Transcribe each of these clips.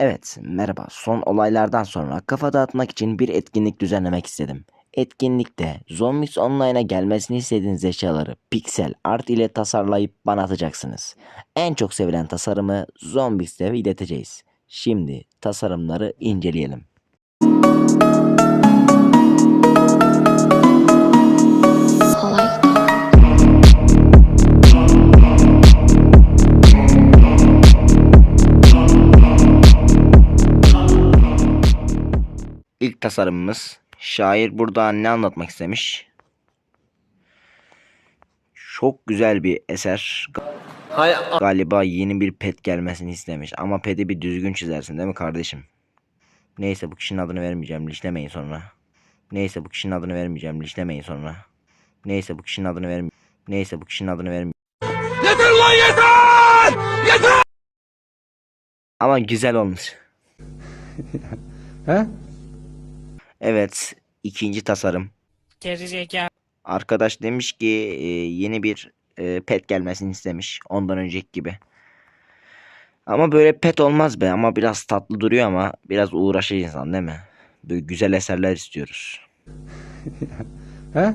Evet, merhaba. Son olaylardan sonra kafa dağıtmak için bir etkinlik düzenlemek istedim. Etkinlikte Zombies Online'a gelmesini istediğiniz eşyaları piksel art ile tasarlayıp bana atacaksınız. En çok sevilen tasarımı Zombies'te ileteceğiz. Şimdi tasarımları inceleyelim. İlk tasarımımız şair burada ne anlatmak istemiş? Çok güzel bir eser. Hay Galiba yeni bir pet gelmesini istemiş. Ama peti bir düzgün çizersin değil mi kardeşim? Neyse bu kişinin adını vermeyeceğim. Lişlemeyin sonra. Neyse bu kişinin adını vermeyeceğim. Lişlemeyin sonra. Neyse bu kişinin adını vermeyeceğim. Neyse bu kişinin adını vermeyeceğim. yeter lan yeter! Yeter! Ama güzel olmuş. He? Evet. ikinci tasarım. Gerizekalı. Arkadaş demiş ki e, yeni bir e, pet gelmesini istemiş. Ondan önceki gibi. Ama böyle pet olmaz be ama biraz tatlı duruyor ama biraz uğraşır insan değil mi? Böyle güzel eserler istiyoruz. He?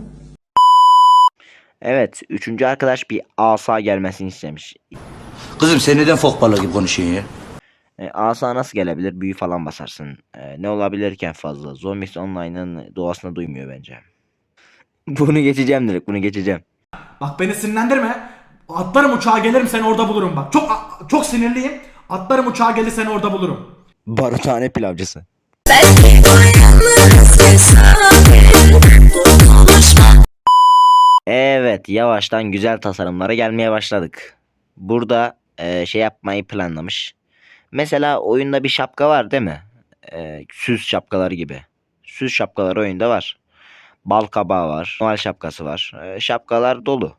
Evet, üçüncü arkadaş bir asa gelmesini istemiş. Kızım sen neden fok balığı gibi konuşuyorsun ya? E, asa nasıl gelebilir? Büyü falan basarsın. E, ne olabilirken fazla. Zombies Online'ın doğasına duymuyor bence. Bunu geçeceğim direkt, bunu geçeceğim. Bak beni sinirlendirme. Atlarım uçağa gelirim seni orada bulurum bak. Çok çok sinirliyim. Atlarım uçağa gelir seni orada bulurum. Baruthane pilavcısı. Evet, yavaştan güzel tasarımlara gelmeye başladık. Burada e, şey yapmayı planlamış. Mesela oyunda bir şapka var değil mi? E, süs şapkaları gibi. Süs şapkaları oyunda var. Bal kabağı var. Noel şapkası var. E, şapkalar dolu.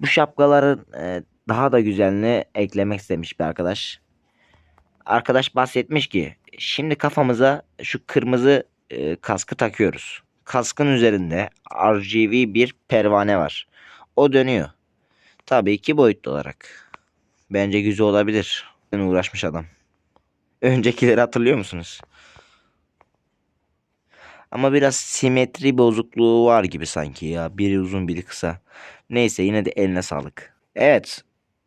Bu şapkaların e, daha da güzelini eklemek istemiş bir arkadaş. Arkadaş bahsetmiş ki şimdi kafamıza şu kırmızı e, kaskı takıyoruz. Kaskın üzerinde RGB bir pervane var. O dönüyor. Tabii iki boyutlu olarak. Bence güzel olabilir. Uğraşmış adam. Öncekileri hatırlıyor musunuz? Ama biraz simetri bozukluğu var gibi sanki ya. Biri uzun biri kısa. Neyse yine de eline sağlık. Evet.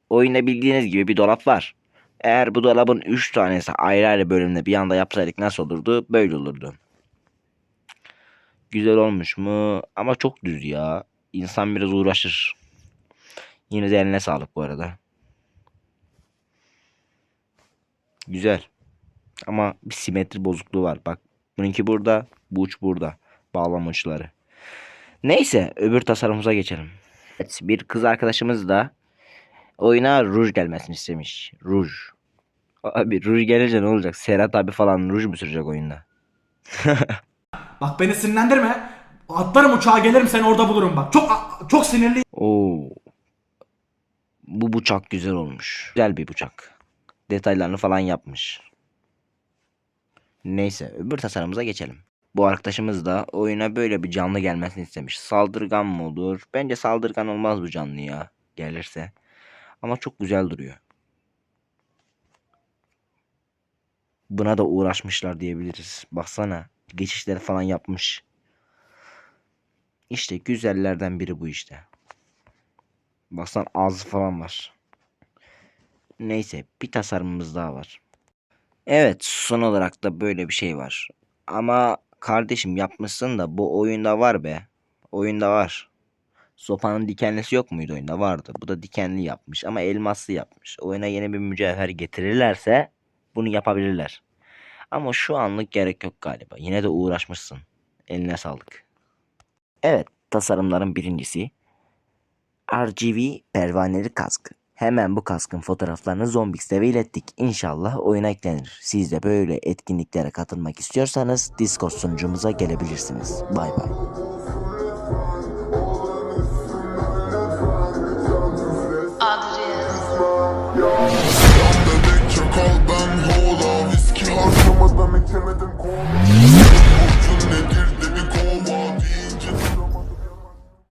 Oyunda bildiğiniz gibi bir dolap var. Eğer bu dolabın 3 tanesi ayrı ayrı bölümde bir anda yapsaydık nasıl olurdu? Böyle olurdu. Güzel olmuş mu? Ama çok düz ya. İnsan biraz uğraşır. Yine de eline sağlık bu arada. Güzel. Ama bir simetri bozukluğu var. Bak bununki burada, bu uç burada. Bağlama uçları. Neyse öbür tasarımımıza geçelim. Evet, bir kız arkadaşımız da oyuna ruj gelmesini istemiş. Ruj. Abi ruj gelince ne olacak? Serhat abi falan ruj mu sürecek oyunda? Bak beni sinirlendirme. Atlarım uçağa gelirim seni orada bulurum bak. Çok çok sinirliyim. Oo. Bu bıçak güzel olmuş. Güzel bir bıçak. Detaylarını falan yapmış. Neyse öbür tasarımıza geçelim. Bu arkadaşımız da oyuna böyle bir canlı gelmesini istemiş. Saldırgan mı olur? Bence saldırgan olmaz bu canlı ya. Gelirse. Ama çok güzel duruyor. Buna da uğraşmışlar diyebiliriz. Baksana. Geçişleri falan yapmış. İşte güzellerden biri bu işte. Baksana ağzı falan var. Neyse bir tasarımımız daha var. Evet son olarak da böyle bir şey var. Ama kardeşim yapmışsın da bu oyunda var be. Oyunda var. Sopanın dikenlisi yok muydu oyunda? Vardı. Bu da dikenli yapmış ama elmaslı yapmış. Oyuna yeni bir mücevher getirirlerse bunu yapabilirler. Ama şu anlık gerek yok galiba. Yine de uğraşmışsın. Eline sağlık. Evet tasarımların birincisi RGB pervaneli kask. Hemen bu kaskın fotoğraflarını Zombix'te ilettik. İnşallah oyuna eklenir. Siz de böyle etkinliklere katılmak istiyorsanız Discord sunucumuza gelebilirsiniz. Bay bay.